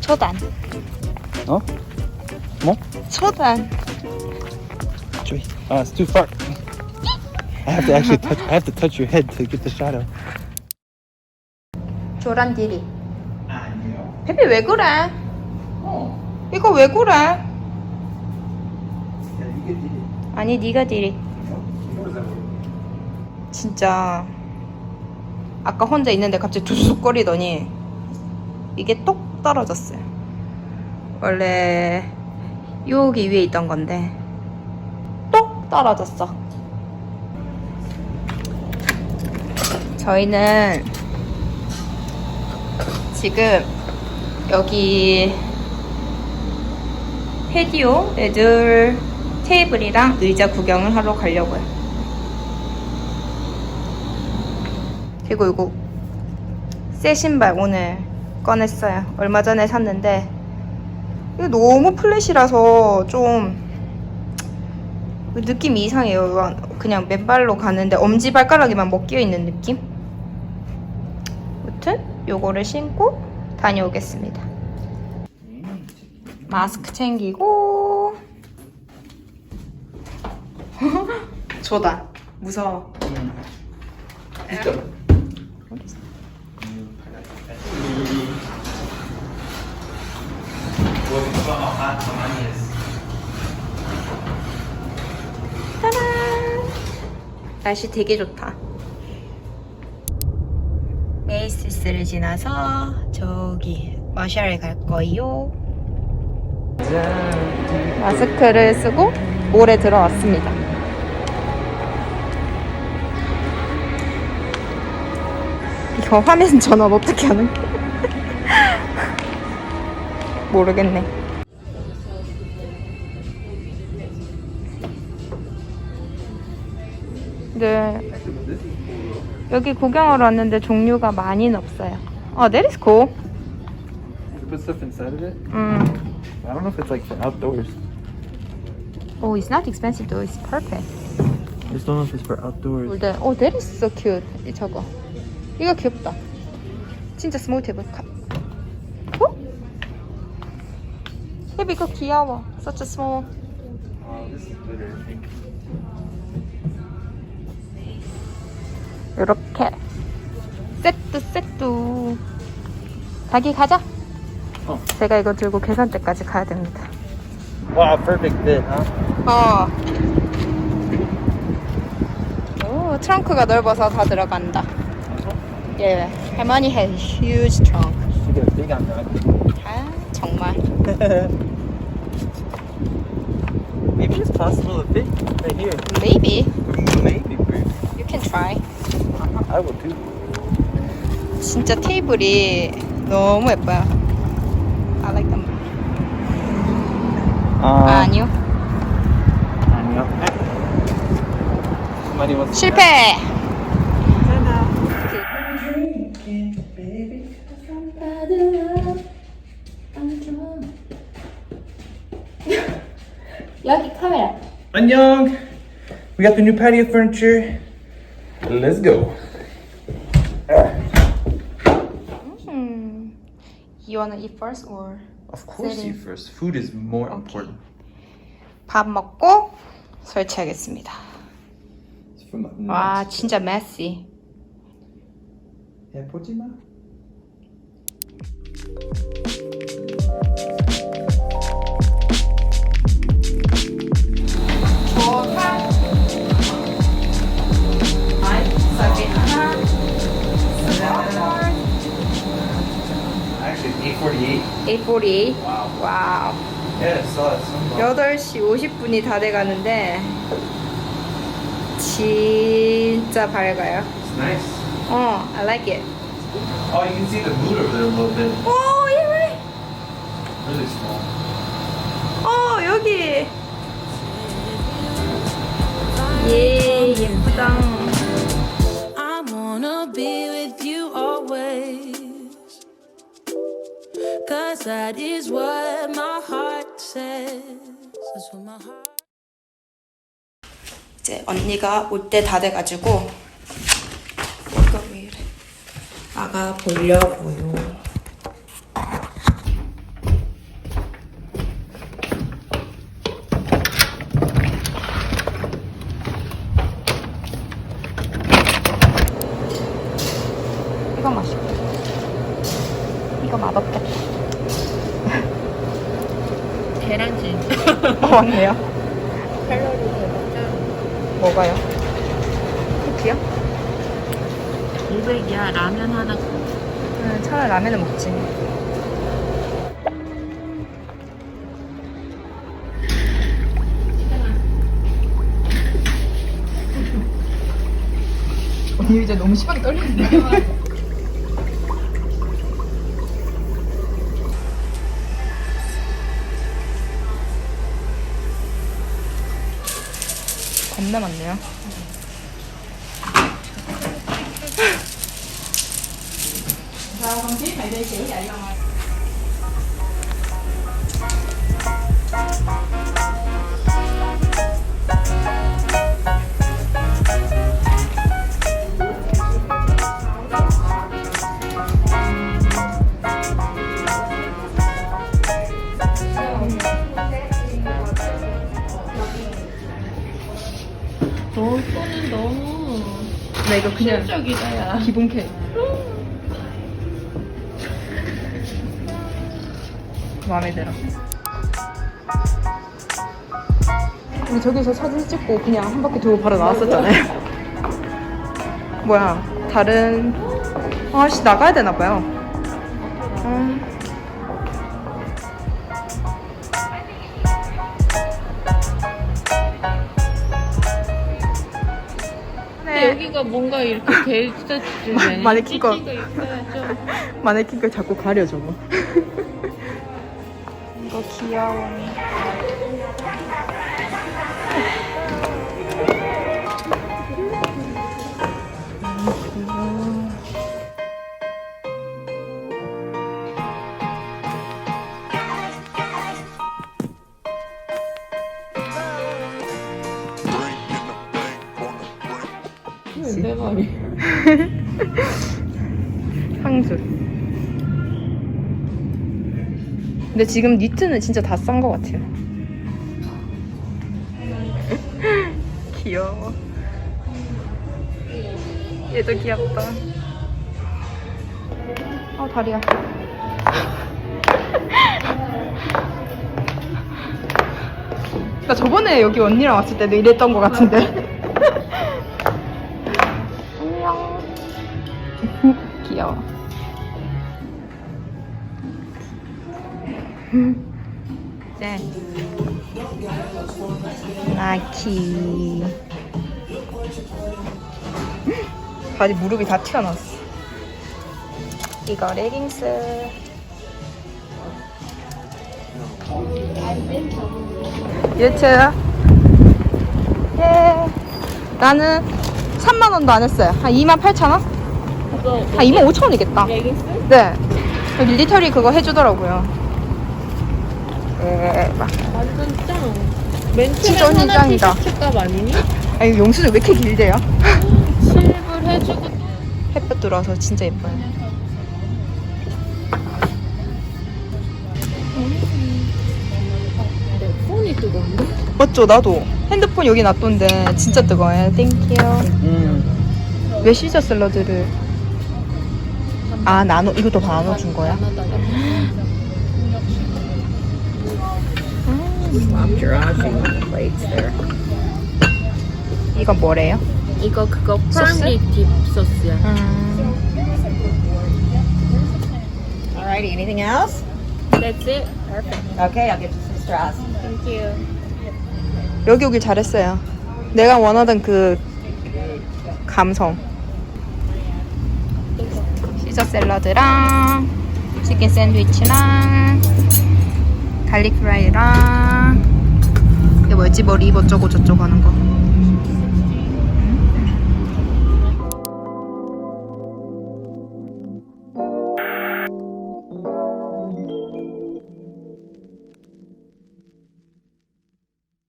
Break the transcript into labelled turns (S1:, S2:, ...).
S1: 초단.
S2: 어? 뭐?
S1: 초단.
S2: Joey. Uh, it's too far. I have to actually touch. I have to touch your head to get the shadow.
S1: 조란 디리.
S2: 아니요.
S1: 베비 왜 그래?
S2: 어.
S1: 이거 왜 그래?
S2: 야 이게 되게.
S1: 아니 네가 디리.
S2: Word?
S1: 진짜 아까 혼자 있는데 갑자기 두쑥거리더니 이게 똑 떨어졌어요. 원래 여기 위에 있던 건데 똑 떨어졌어. 저희는 지금 여기 페디오 애들 테이블이랑 의자 구경을 하러 가려고요. 그리고 이거 새 신발 오늘 꺼냈어요. 얼마 전에 샀는데 이거 너무 플랫이라서 좀 느낌이 이상해요. 그냥 맨발로 가는데 엄지발가락에만 먹겨 있는 느낌? 아무튼 요거를 신고 다녀오겠습니다. 마스크 챙기고 조다 무서워. 짜란! 날씨 되게 좋다. 메이시스를 지나서 저기 마샬에 갈 거예요. 마스크를 쓰고 몰에 들어왔습니다. 이거 화면 전원 어떻게 하는? 모르겠네. 네. 여기 구경하러 왔는데 종류가 많이는 없어요. 어, that is cool.
S2: You put stuff inside of it.
S1: 음.
S2: I don't know if it's like for outdoors.
S1: Oh, it's not expensive though. It's perfect.
S2: I just don't know if it's for outdoors.
S1: 근데 oh, that is so cute. 이 저거. 이거 귀엽다. 진짜 스몰 테이블. 카- 어? 혜비 이거 귀여워. Such a small.
S2: Oh.
S1: 이렇게 세트 세트. 자기 가자.
S2: 어.
S1: 제가 이거 들고 계산대까지 가야 됩니다.
S2: Wow, perfect fit, huh?
S1: 어. 오, 트렁크가 넓어서 다 들어간다. 예, 할머니 has huge trunk. 아, 정말.
S2: Possible to fit right here.
S1: Maybe
S2: Maybe, Bruce.
S1: you can try.
S2: I will too.
S1: 진짜 테이블이 너무 예뻐요. I like them.
S2: Uh,
S1: 아, 아니요.
S2: 아니요. Somebody wants to
S1: 실패.
S2: 안녕. We got the new patio furniture. Let's go.
S1: Hmm. You wanna eat first or?
S2: Of course, you first. Food is more
S1: Okay.
S2: important.
S1: 밥 먹고 설치하겠습니다.
S2: It's from up
S1: 와,
S2: north.
S1: 진짜 messy.
S2: 야, 보지 마. 848.
S1: 848.
S2: Wow.
S1: 와우.
S2: Yeah, I saw it. Some
S1: 8시 50분이 다 돼가는데 진짜 밝아요. 어, I like it.
S2: Oh, you can see the mood over there a little bit.
S1: 오, 예,
S2: Really small.
S1: 어, 여기. 예,
S3: That is what my heart says. That's what my heart.
S1: 이제 언니가 올 때 다 돼가지고 월요일에 나가 보려고요. 이거 맛있다. 이거 맛없겠다.
S4: 계란찜.
S1: 어, 맞네요.
S4: 칼로리 대박점.
S1: 뭐가요? 쿠키요?
S4: 500이야. 라면 하나.
S1: 응, 차라리 라면을 먹지. 언니 이제 너무 심하게 떨리는데. 겁나 많네요.
S4: 너 이거
S1: 그냥
S4: 적이다, 야.
S1: 기본 캐. 마음에 들어. 우리 저기서 사진 찍고 그냥 한 바퀴 돌고 바로 나왔었잖아요. 뭐야, 다른 아씨 나가야 되나 봐요. 음. 네.
S4: 여기가 뭔가 이렇게 돼 있었지.
S1: 마네킹 거.
S4: 찌찌가 있어야죠.
S1: 마네킹 걸 자꾸 가려 저거. 이거 귀여워.
S4: 내 말이.
S1: 향수. 근데 지금 니트는 진짜 다 싼 것 같아요. 귀여워. 얘도 귀엽다. 아 다리야. 나 저번에 여기 언니랑 왔을 때도 이랬던 것 같은데. 짠. 나키. 바지 무릎이 다 튀어나왔어. 이거 레깅스. 유튜. 예. 나는 3만 원도 안 했어요. 한 2만 8천 원?
S4: 그거
S1: 한 2만 5천 원이겠다.
S4: 레깅스?
S1: 네. 밀리터리 그거 해주더라고요. 대박.
S4: 완전 짱. 맨
S1: 진짜
S4: 처음에
S1: 언니
S4: 하나
S1: 짱이다.
S4: 티셔츠 값 아니니?
S1: 아니 용수는 왜 이렇게 길대요?
S4: 실물 해주고
S1: 햇볕 들어와서 진짜 예뻐요.
S4: 내 폰이 뜨거운데?
S1: 맞죠? 나도 핸드폰 여기 놔뒀는데 진짜 뜨거워요. 땡큐.
S2: Mm.
S1: 왜 시저 샐러드를 아 나눠 이것도 다 나눠준 거야?
S4: 나눠다가
S1: 이건 뭐래요?
S4: 이거 그거? 프랑리 딥 소스야.
S1: 음,
S5: Alrighty, anything else?
S4: That's it. Perfect.
S5: Okay, I'll get you some straws.
S4: Thank you.
S1: 여기 오길 잘했어요. 내가 원하던 그 감성. 시저 샐러드랑 치킨 샌드위치랑 갈릭 프라이랑 뭐였지? 머리 이것저것 저쩌고 하는 거.